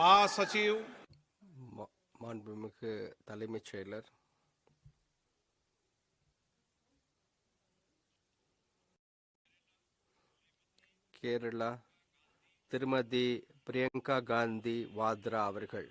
மா மகாசচিவ் மாண்புமிகு தலைமைச் செயலர். கேரளா திருமதி பிரியங்கா காந்தி வாத்ரா அவர்கள்.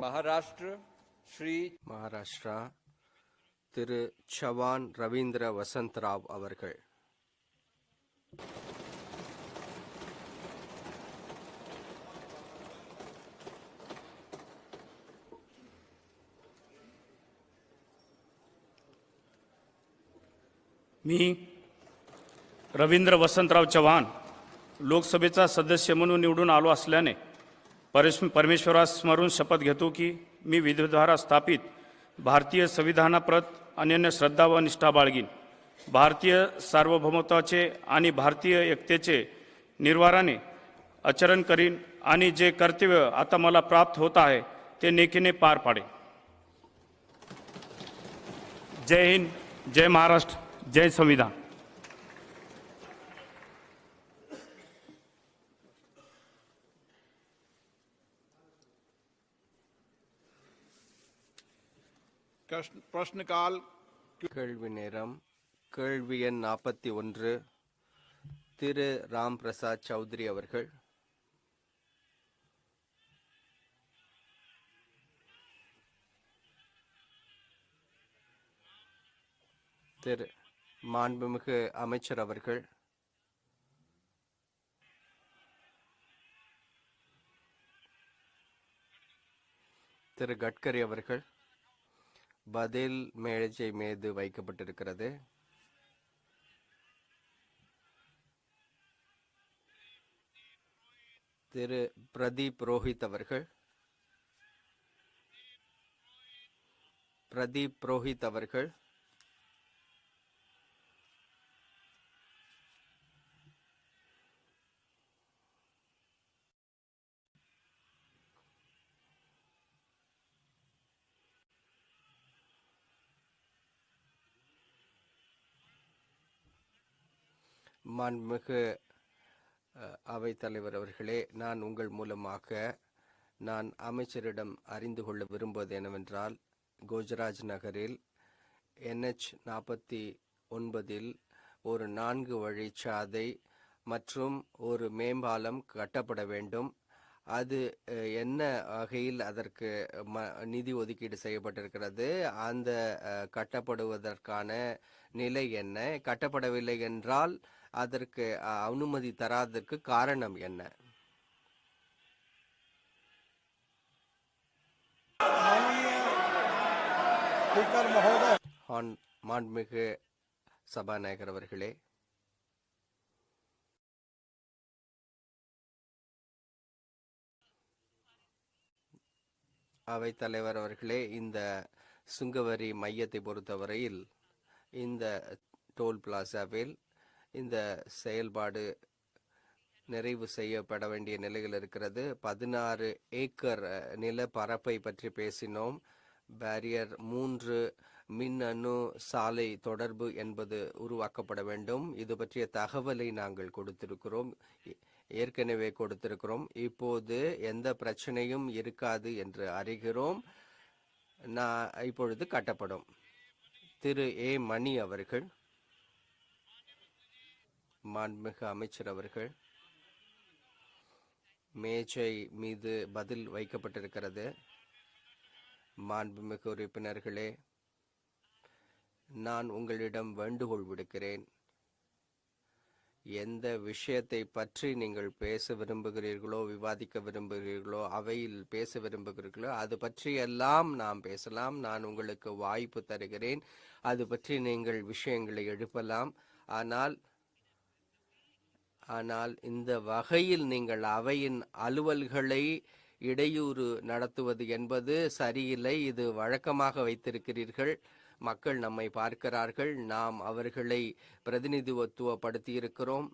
महाराष्ट्र श्री மகாராஷ்டிரா திரு சவான் ரவீந்திர வசந்த்ராவ் அவர்கள் मी रवींद्र वसंतराव चव्हाण लोकसभेचा सदस्य म्हणून निवडून आलो असल्याने परेश परमेश्वरास स्मरून शपथ घेतो की मी विधद्वारा स्थापित भारतीय संविधानाप्रत अनन्य श्रद्धा व निष्ठा बाळगीन. भारतीय सार्वभौमत्वाचे आणि भारतीय एकतेचे निर्वाराने आचरण करीन आणि जे कर्तव्य आता मला प्राप्त होत आहे ते नेकीने पार पाडेन. जय हिंद जय महाराष्ट्र जय संविधान. பிரஷ்னகால் கேள்வி நேரம். கேள்வி எண் நாற்பத்தி ஒன்று. திரு. ராம் பிரசாத் சௌத்ரி அவர்கள். திரு. மாண்புமிகு அமைச்சர் அவர்கள். திரு. கட்கரி அவர்கள். பதில் மேஜை மீது வைக்கப்பட்டிருக்கிறது. திரு பிரதீப் ரோஹித் அவர்கள். பிரதீப் ரோஹித் அவர்கள். மாண்புமிகு அவைத்தலைவர் அவர்களே நான் உங்கள் மூலமாக நான் அமைச்சரிடம் அறிந்து கொள்ள விரும்புவது என்னவென்றால் குஜராத் நகரில் என்ஹெச் நாற்பத்தி ஒன்பதில் ஒரு நான்கு வழிச்சாதை மற்றும் ஒரு மேம்பாலம் கட்டப்பட வேண்டும். அது என்ன வகையில் அதற்கு ம நிதி ஒதுக்கீடு செய்யப்பட்டிருக்கிறது? அந்த கட்டப்படுவதற்கான நிலை என்ன? கட்டப்படவில்லை என்றால் அதற்கு அனுமதி தராதற்கு காரணம் என்ன? மாண்புமிகு சபாநாயகர் அவர்களே. அவை தலைவர் அவர்களே இந்த சுங்கவரி மையத்தை பொறுத்தவரையில் இந்த டோல் பிளாசாவில் இந்த செயல்பாடு நிறைவு செய்யப்பட வேண்டிய நிலையில் இருக்கிறது. பதினாறு ஏக்கர் நில பரப்பை பற்றி பேசினோம். பேரியர் மூன்று மின்னணு சாலை தொடர்பு என்பது உருவாக்கப்பட வேண்டும். இது பற்றிய தகவலை நாங்கள் கொடுத்திருக்கிறோம். ஏற்கனவே கொடுத்திருக்கிறோம். இப்போது எந்த பிரச்சனையும் இருக்காது என்று அறிகிறோம். நான் இப்பொழுது கட்டப்படும். திரு ஏ மணி அவர்கள். மாண்புமிகு அமைச்சர் அவர்கள் மேஜை மீது பதில் வைக்கப்பட்டிருக்கிறது. மாண்புமிகு உறுப்பினர்களே நான் உங்களிடம் வேண்டுகோள் விடுக்கிறேன். எந்த விஷயத்தை பற்றி நீங்கள் பேச விரும்புகிறீர்களோ விவாதிக்க விரும்புகிறீர்களோ அவையில் பேச விரும்புகிறீர்களோ அது பற்றி எல்லாம் நாம் பேசலாம். நான் உங்களுக்கு வாய்ப்பு தருகிறேன். அது பற்றி நீங்கள் விஷயங்களை எழுப்பலாம். ஆனால் ஆனால் இந்த வகையில் நீங்கள் அவையின் அலுவல்களை இடையூறு நடத்துவது என்பது சரியில்லை. இது வழக்கமாக வைத்திருக்கிறீர்கள். மக்கள் நம்மை பார்க்கிறார்கள். நாம் அவர்களை பிரதிநிதித்துவப்படுத்தியிருக்கிறோம்.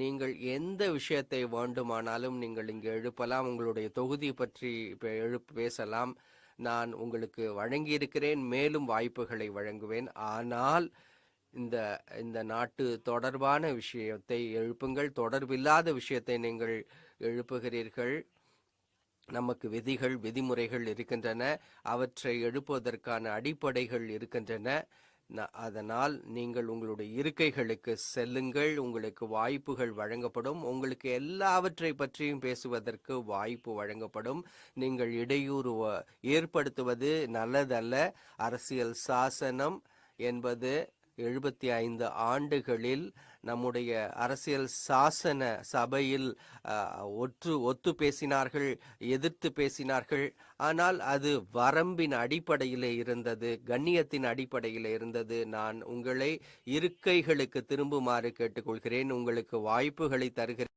நீங்கள் எந்த விஷயத்தை வேண்டுமானாலும் நீங்கள் இங்கு எழுப்பலாம். உங்களுடைய தொகுதி பற்றி எழுப்பு பேசலாம். நான் உங்களுக்கு வழங்கியிருக்கிறேன். மேலும் வாய்ப்புகளை வழங்குவேன். ஆனால் இந்த இந்த நாட்டு தொடர்பான விஷயத்தை எழுப்புங்கள். தொடர்பில்லாத விஷயத்தை நீங்கள் எழுப்புகிறீர்கள். நமக்கு விதிகள் விதிமுறைகள் இருக்கின்றன. அவற்றை எழுப்புவதற்கான அடிப்படைகள் இருக்கின்றன. அதனால் நீங்கள் உங்களுடைய இருக்கைகளுக்கு செல்லுங்கள். உங்களுக்கு வாய்ப்புகள் வழங்கப்படும். உங்களுக்கு எல்லாவற்றை பற்றியும் பேசுவதற்கு வாய்ப்பு வழங்கப்படும். நீங்கள் இடையூறு ஏற்படுத்துவது நல்லதல்ல. அரசியல் சாசனம் என்பது எழுபத்தி ஐந்து ஆண்டுகளில் நம்முடைய அரசியல் சாசன சபையில் ஒற்று ஒத்து பேசினார்கள் எதிர்த்து பேசினார்கள். ஆனால் அது வரம்பின் அடிப்படையிலே இருந்தது கண்ணியத்தின் அடிப்படையிலே இருந்தது. நான் உங்களை இருக்கைகளுக்கு திரும்புமாறு கேட்டுக்கொள்கிறேன். உங்களுக்கு வாய்ப்புகளை தருகிறேன்.